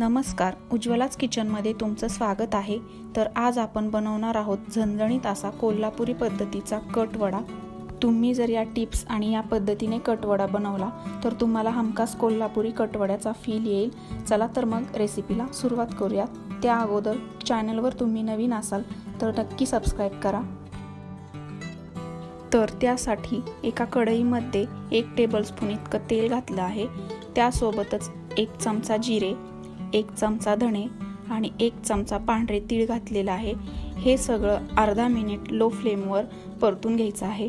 नमस्कार उज्ज्वलाच किचनमध्ये तुमचं स्वागत आहे. तर आज आपण बनवणार आहोत झणझणीत असा कोल्हापुरी पद्धतीचा कटवडा. तुम्ही जर या टिप्स आणि या पद्धतीने कटवडा बनवला तर तुम्हाला हमखास कोल्हापुरी कटवड्याचा फील येईल. चला तर मग रेसिपीला सुरुवात करूयात. त्या अगोदर चॅनलवर तुम्ही नवीन असाल तर नक्की सबस्क्राईब करा. तर त्यासाठी एका कढईमध्ये एक टेबलस्पून इतकं तेल घातलं आहे. त्यासोबतच एक चमचा जिरे एक चमचा धणे आणि एक चमचा पांढरे तीळ घातलेलं आहे. हे सगळं अर्धा मिनिट लो फ्लेमवर परतून घ्यायचं आहे.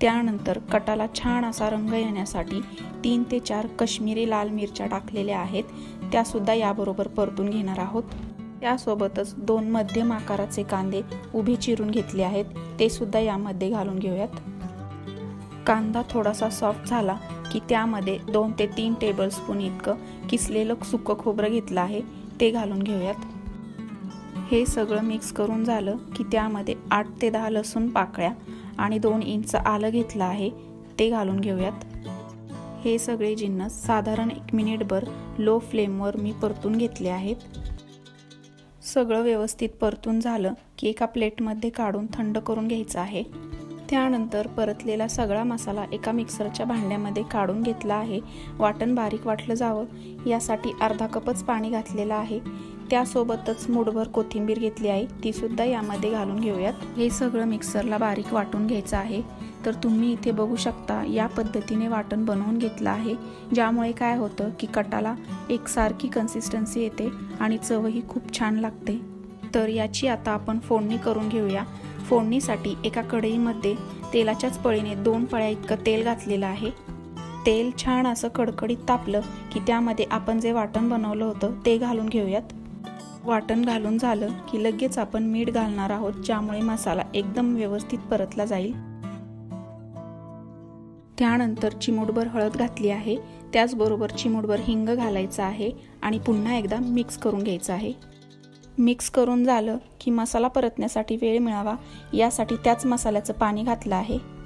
त्यानंतर कटाला छान असा रंग येण्यासाठी तीन ते चार कश्मीरी लाल मिरच्या टाकलेल्या आहेत. त्यासुद्धा याबरोबर परतून घेणार आहोत. त्यासोबतच दोन मध्यम आकाराचे कांदे उभे चिरून घेतले आहेत. ते सुद्धा यामध्ये घालून घेऊयात. कांदा थोडासा सॉफ्ट झाला की त्यामध्ये दोन ते तीन टेबलस्पून इतकं किसलेलं सुकं खोबरं घेतलं आहे. ते घालून घेऊयात. हे सगळं मिक्स करून झालं की त्यामध्ये आठ ते दहा लसूण पाकळ्या आणि दोन इंच आलं घेतलं आहे. ते घालून घेऊयात. हे सगळे जिन्नस साधारण एक मिनिटभर लो फ्लेमवर मी परतून घेतले आहेत. सगळं व्यवस्थित परतून झालं की एका प्लेटमध्ये काढून थंड करून घ्यायचं आहे. त्यानंतर परतलेला सगळा मसाला एका मिक्सरच्या भांड्यामध्ये काढून घेतला आहे. वाटण बारीक वाटलं जावं. यासाठी अर्धा कपच पाणी घातलेलं आहे. त्यासोबतच मुठभर कोथिंबीर घेतली आहे. तीसुद्धा यामध्ये घालून घेऊयात. हे सगळं मिक्सरला बारीक वाटून घ्यायचं आहे. तर तुम्ही इथे बघू शकता या पद्धतीने वाटण बनवून घेतलं आहे. ज्यामुळे काय होतं की कटाला एकसारखी कन्सिस्टन्सी येते आणि चवही खूप छान लागते. तर याची आता आपण फोडणी करून घेऊया. फोडणीसाठी एका कढईमध्ये तेलाच्याच पळीने दोन पळ्या इतकं तेल घातलेलं आहे. तेल छान असं कडकडीत तापलं की त्यामध्ये आपण जे वाटण बनवलं होतं ते घालून घेऊयात. वाटण घालून झालं की लगेच आपण मीठ घालणार आहोत ज्यामुळे मसाला एकदम व्यवस्थित परतला जाईल. त्यानंतर चिमूटभर हळद घातली आहे. त्याचबरोबर चिमूटभर हिंग घालायचं आहे आणि पुन्हा एकदा मिक्स करून घ्यायचं आहे. मिक्स करून झालं की मसाला परतण्यासाठी वेळ मिळावा. यासाठी त्याच मसाल्याचं पाणी घातलं आहे.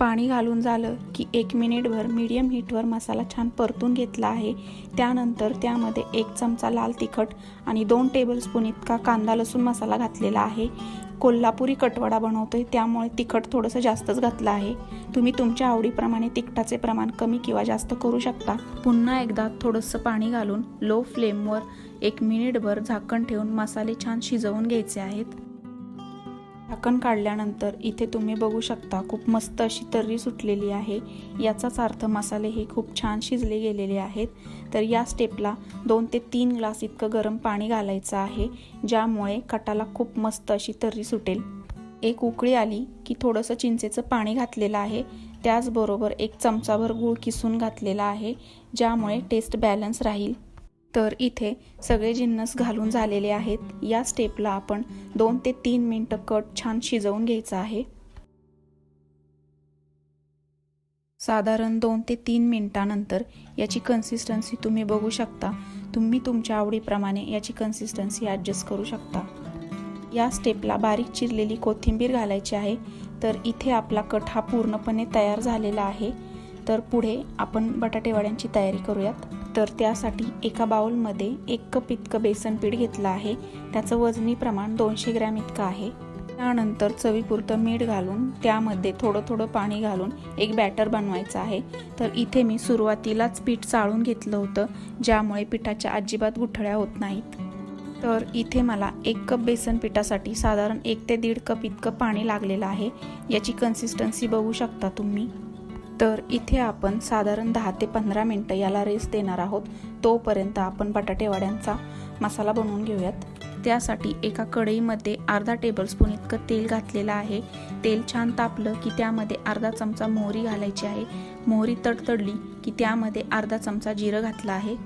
पाणी घालून झालं की एक मिनिटभर मीडियम हीटवर मसाला छान परतून घेतला आहे. त्यानंतर त्यामध्ये एक चमचा लाल तिखट आणि दोन टेबलस्पून इतका कांदा लसूण मसाला घातलेला आहे. कोल्हापुरी कटवडा आहे त्यामुळे तिखट थोडंसं जास्तच घातलं आहे. तुम्ही तुमच्या आवडीप्रमाणे तिखटाचे प्रमाण कमी किंवा जास्त करू शकता. पुन्हा एकदा थोडंसं पाणी घालून लो फ्लेमवर एक मिनिटभर झाकण ठेवून मसाले छान शिजवून घ्यायचे आहेत. झाकण काढल्यानंतर इथे तुम्ही बघू शकता खूप मस्त अशी तर्री सुटलेली आहे. याचाच अर्थ मसाले हे खूप छान शिजले गेलेले आहेत. तर या स्टेपला दोन ते तीन ग्लास इतकं गरम पाणी घालायचं आहे ज्यामुळे कटाला खूप मस्त अशी तर्री सुटेल. एक उकळी आली की थोडंसं चिंचेचं पाणी घातलेलं आहे. त्याचबरोबर एक चमचाभर गूळ किसून घातलेला आहे ज्यामुळे टेस्ट बॅलन्स राहील. तर इथे सगळे जिन्नस घालून झालेले आहेत. या स्टेपला आपण दोन ते तीन मिनटं कट छान शिजवून घ्यायचं आहे. साधारण दोन ते तीन मिनटानंतर याची कन्सिस्टन्सी तुम्ही बघू शकता. तुम्ही तुमच्या आवडीप्रमाणे याची कन्सिस्टन्सी ॲडजस्ट करू शकता. या स्टेपला बारीक चिरलेली कोथिंबीर घालायची आहे. तर इथे आपला कट हा पूर्णपणे तयार झालेला आहे. तर पुढे आपण बटाटेवड्यांची तयारी करूयात. तर त्यासाठी एका बाउलमध्ये एक कप इतकं बेसन पीठ घेतलं आहे. त्याचं वजनी प्रमाण दोनशे ग्रॅम इतकं आहे. त्यानंतर चवीपुरतं मीठ घालून त्यामध्ये थोडं थोडं पाणी घालून एक बॅटर बनवायचं आहे. तर इथे मी सुरुवातीलाच पीठ चाळून घेतलं होतं ज्यामुळे पिठाच्या अजिबात गुठळ्या होत नाहीत. तर इथे मला एक कप बेसन पिठासाठी साधारण एक ते दीड कप इतकं पाणी लागलेलं आहे. याची कन्सिस्टन्सी बघू शकता तुम्ही. तर इथे आपण साधारण दहा ते पंधरा मिनटं याला रेस्ट देणार आहोत. तोपर्यंत आपण बटाटेवाड्यांचा मसाला बनवून घेऊयात. त्यासाठी एका कढईमध्ये अर्धा टेबलस्पून इतकं तेल घातलेलं आहे. तेल छान तापलं की त्यामध्ये अर्धा चमचा मोहरी घालायची आहे. मोहरी तडतडली की त्यामध्ये अर्धा चमचा जिरं घातलं आहे.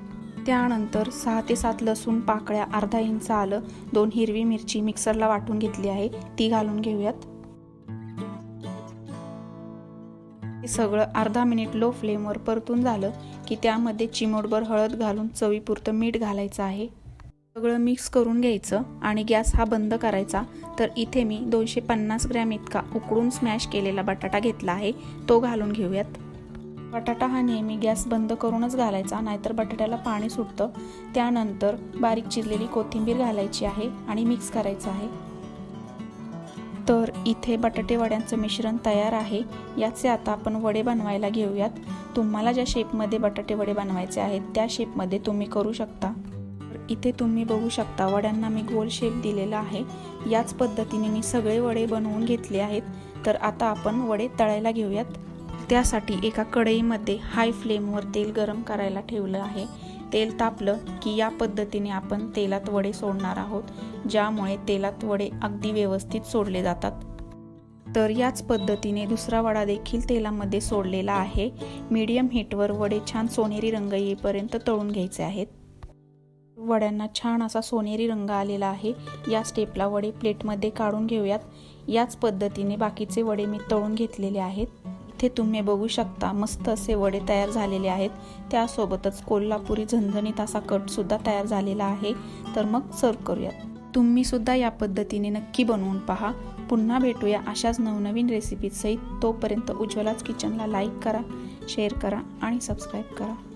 त्यानंतर सहा ते सात लसूण पाकळ्या अर्धा इंच आलं. दोन हिरवी मिरची मिक्सरला वाटून घेतली आहे. ती घालून घेऊयात. सगळं अर्धा मिनिट लो फ्लेमवर परतून झालं की त्यामध्ये चिमोटभर हळद घालून चवीपुरतं मीठ घालायचं आहे. सगळं मिक्स करून घ्यायचं आणि गॅस हा बंद करायचा. तर इथे मी दोनशे पन्नास ग्रॅम इतका उकडून स्मॅश केलेला बटाटा घेतला आहे. तो घालून घेऊयात. बटाटा हा नेहमी गॅस बंद करूनच घालायचा नाहीतर बटाट्याला पाणी सुटतं. त्यानंतर बारीक चिरलेली कोथिंबीर घालायची आहे आणि मिक्स करायचं आहे. तर इथे बटाटे वड्यांचं मिश्रण तयार आहे. याचे आता आपण वडे बनवायला घेऊयात. तुम्हाला ज्या शेपमध्ये बटाटे वडे बनवायचे आहेत त्या शेपमध्ये तुम्ही करू शकता. इथे तुम्ही बघू शकता वड्यांना मी गोल शेप दिलेला आहे. याच पद्धतीने मी सगळे वडे बनवून घेतले आहेत. तर आता आपण वडे तळायला घेऊयात. त्यासाठी एका कढईमध्ये हाय फ्लेमवर तेल गरम करायला ठेवलं आहे. तेल तापलं की या पद्धतीने आपण तेलात वडे सोडणार आहोत ज्यामुळे तेलात वडे अगदी व्यवस्थित सोडले जातात. तर याच पद्धतीने दुसरा वडा देखील तेलामध्ये सोडलेला आहे. मीडियम हीटवर वडे छान सोनेरी रंग येईपर्यंत तळून घ्यायचे आहेत. वड्यांना छान असा सोनेरी रंग आलेला आहे. या स्टेपला वडे प्लेटमध्ये काढून घेऊयात. याच पद्धतीने बाकीचे वडे मी तळून घेतलेले आहेत. इथे तुम्ही बघू शकता मस्त असे वडे तयार झालेले आहेत. त्यासोबतच कोल्हापुरी झणझणीत असा कटसुद्धा तयार झालेला आहे. तर मग सर्व करूयात. तुम्ही सुद्धा या पद्धतीने नक्की बनवून पहा. पुन्हा भेटूया अशाच नवनवीन रेसिपीसहित तोपर्यंत उज्ज्वलाच किचनला लाईक करा शेअर करा आणि सबस्क्राईब करा.